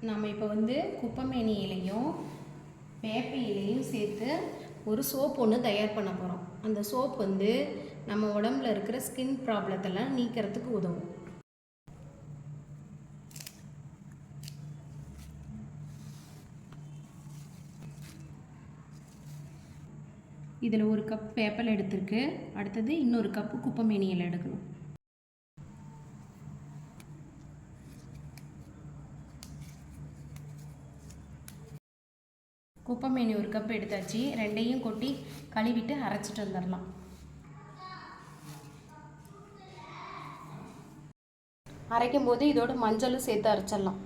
நம்ம இப்போ வந்து குப்பைமேனி இலையும் வேப்ப இலையும் சேர்த்து ஒரு சோப் ஒன்று தயார் பண்ண போகிறோம் அந்த சோப் வந்து நம்ம உடம்புல இருக்கிற ஸ்கின் ப்ராப்ளத்தெல்லாம் நீக்கிறதுக்கு உதவும். இதில் ஒரு கப் வேப்பல் எடுத்திருக்கு. அடுத்தது இன்னொரு கப்பு குப்பைமேனி இலை எடுக்கணும். குப்பைமேனி ஒரு கப் எடுத்தாச்சு. ரெண்டையும் கொட்டி கழுவிட்டு அரைச்சிட்டு வந்துடலாம். அரைக்கும் போது இதோட மஞ்சளும் சேர்த்து அரைச்சிடலாம்.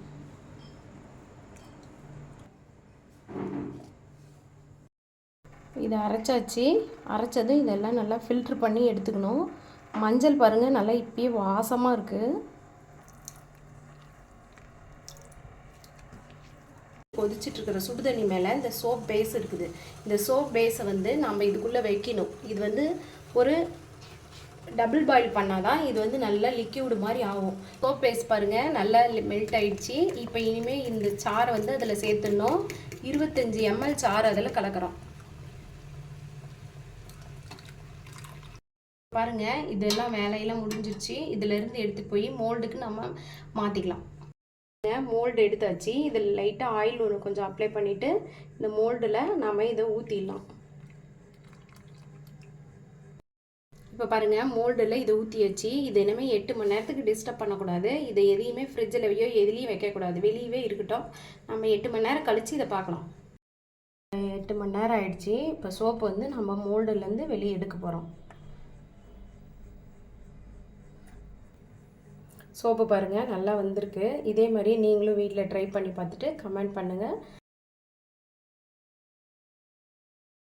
இதை அரைச்சாச்சு. அரைச்சது இதெல்லாம் நல்லா ஃபில்ட்ரு பண்ணி எடுத்துக்கணும். மஞ்சள் பாருங்கள் நல்லா இப்பயே வாசமாக இருக்குது கொதிச்சிட்டு இருக்கிற சுடு தண்ணி மேலே இந்த சோப் பேஸ் இருக்குது. இந்த சோப் பேஸை வந்து நம்ம இதுக்குள்ளே வைக்கணும். இது வந்து ஒரு டபுள் பாயில் பண்ணால் தான் இது வந்து நல்லா லிக்யூடு மாதிரி ஆகும். சோப் பேஸ் பாருங்கள் நல்லா மெல்ட் ஆகிடுச்சி இப்போ இனிமேல் இந்த சாரை வந்து அதில் சேர்த்துடணும். இருபத்தஞ்சி எம்எல் சாறு அதில் கலக்கிறோம். பாருங்க இதெல்லாம் வேலையெல்லாம் முடிஞ்சிருச்சு. இதிலேருந்து எடுத்து போய் மோல்டுக்கு நம்ம மாற்றிக்கலாம் மோல்டு எடுத்தாச்சு. இதில் லைட்டாக ஆயில் ஒன்று கொஞ்சம் அப்ளை பண்ணிவிட்டு இந்த மோல்டில் நம்ம இதை ஊற்றிடலாம் இப்போ பாருங்கள் மோல்டில் இதை ஊற்றியாச்சு இது இனிமேல் எட்டு மணி நேரத்துக்கு டிஸ்டர்ப் பண்ணக்கூடாது. இதை எதையுமே ஃப்ரிட்ஜில் எதுலேயும் வைக்கக்கூடாது. வெளியவே இருக்கட்டும். நம்ம எட்டு மணி நேரம் கழித்து இதை பார்க்கலாம். எட்டு மணி நேரம் ஆயிடுச்சு. இப்போ சோப்பு வந்து நம்ம மோல்டுலேருந்து வெளியே எடுக்க போகிறோம் சோப்பு பாருங்கள் நல்லா வந்திருக்கு. இதே மாதிரி நீங்களும் வீட்டில் ட்ரை பண்ணி பார்த்துட்டு கமெண்ட் பண்ணுங்கள்